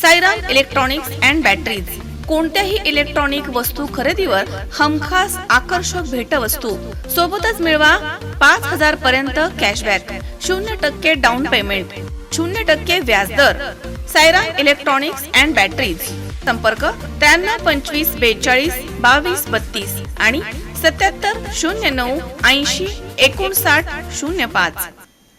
Sairam electronics and batteries. कोणत्याही electronic वस्तू खरेदीवर हमखास आकर्षक भेटवस्तू. सोबतच मिळवा पाच हजार पर्यंत कॅशबॅक. शून्य टक्के डाऊन पेमेंट शून्य टक्के व्याजदर सायराम इलेक्ट्रॉनिक्स अँड बॅटरीज. संपर्क त्र्याण्णव पंचवीस बेचाळीस बावीस बत्तीस आणि सत्याहत्तर शून्य नऊ ऐंशी एकोणसाठ शून्य पाच.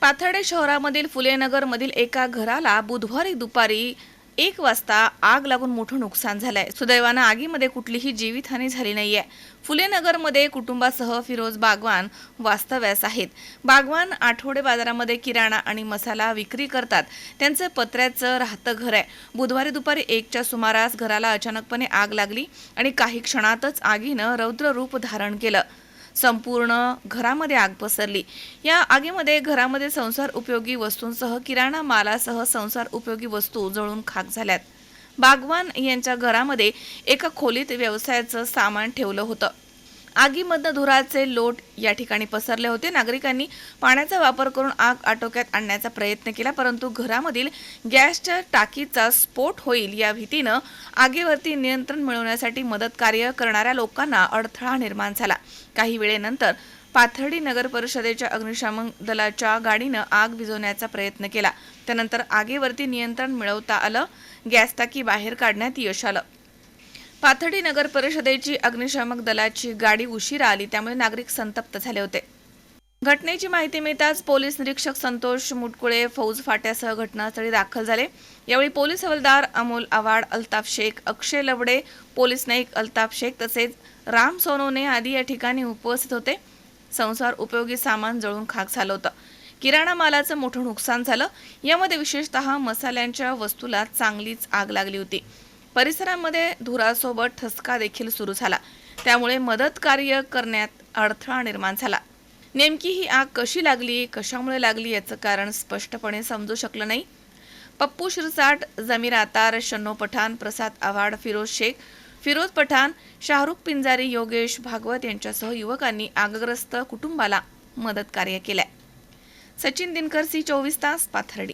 पाथर्डे शहरामधील फुलेनगर मधील एका घराला बुधवारी दुपारी एक वाजता आग लागून मोठं नुकसान झालंय. सुदैवानं आगीमध्ये कुठलीही जीवितहानी झाली नाहीये. फुलेनगरमध्ये कुटुंबासह फिरोज बागवान वास्तव्यास आहेत. बागवान आठवडे बाजारामध्ये किराणा आणि मसाला विक्री करतात. त्यांचं पत्र्याचं राहतं घर आहे. बुधवारी दुपारी एकच्या सुमारास घराला अचानकपणे आग लागली आणि काही क्षणातच आगीनं रौद्र रूप धारण केलं. संपूर्ण घरामध्ये आग पसरली. या आगीमध्ये घरामध्ये संसार उपयोगी वस्तूंसह किराणा मालासह संसार उपयोगी वस्तू जळून खाक झाल्यात. बागवान यांच्या घरामध्ये एका खोलीत व्यवसायाचं सामान ठेवलं होतं. आगीमधनं धुराचे लोट या ठिकाणी पसरले होते. नागरिकांनी पाण्याचा वापर करून आग आटोक्यात आणण्याचा प्रयत्न केला परंतु घरामधील गॅसच्या टाकीचा स्फोट होईल या भीतीनं आगीवरती नियंत्रण मिळवण्यासाठी मदत कार्य करणाऱ्या लोकांना अडथळा निर्माण झाला. काही वेळेनंतर पाथर्डी नगर परिषदेच्या अग्निशामक दलाच्या गाडीनं आग विझवण्याचा प्रयत्न केला. त्यानंतर आगीवरती नियंत्रण मिळवता आलं गॅस टाकी बाहेर काढण्यात यश आलं. पाथडी नगर परिषदेची अग्निशामक दलाची गाडी उशिरा आली त्यामुळे नागरिक संतप्त झाले होते. घटनेची माहिती मिळताच पोलीस निरीक्षक संतोष मुटकुळे फौज फाट्यासह घटनास्थळी दाखल झाले. यावेळी पोलीस हवालदार अमोल आवाड अल्ताफ शेख अक्षय लवडे पोलीस नाईक अल्ताफ शेख तसेच राम सोनवणे आदी या ठिकाणी उपस्थित होते. संसार उपयोगी सामान जळून खाक झालं होतं. किराणा मालाचं मोठं नुकसान झालं. यामध्ये विशेषतः मसाल्यांच्या वस्तूला चांगलीच आग लागली होती. परिसरामध्ये धुरासोबत ठसका देखील सुरू झाला. त्यामुळे मदत कार्य करण्यात अडथळा निर्माण झाला. नेमकी ही आग कशी लागली कशामुळे लागली याचं कारण स्पष्टपणे समजू शकलं नाही. पप्पू शिरसाट जमीर आतार शन्नो पठाण प्रसाद आव्हाड फिरोज शेख फिरोज पठाण शाहरुख पिंजारी योगेश भागवत यांच्यासह युवकांनी आगग्रस्त कुटुंबाला मदत कार्य केलंय. सचिन दिनकर सी चोवीस तास पाथर्डी.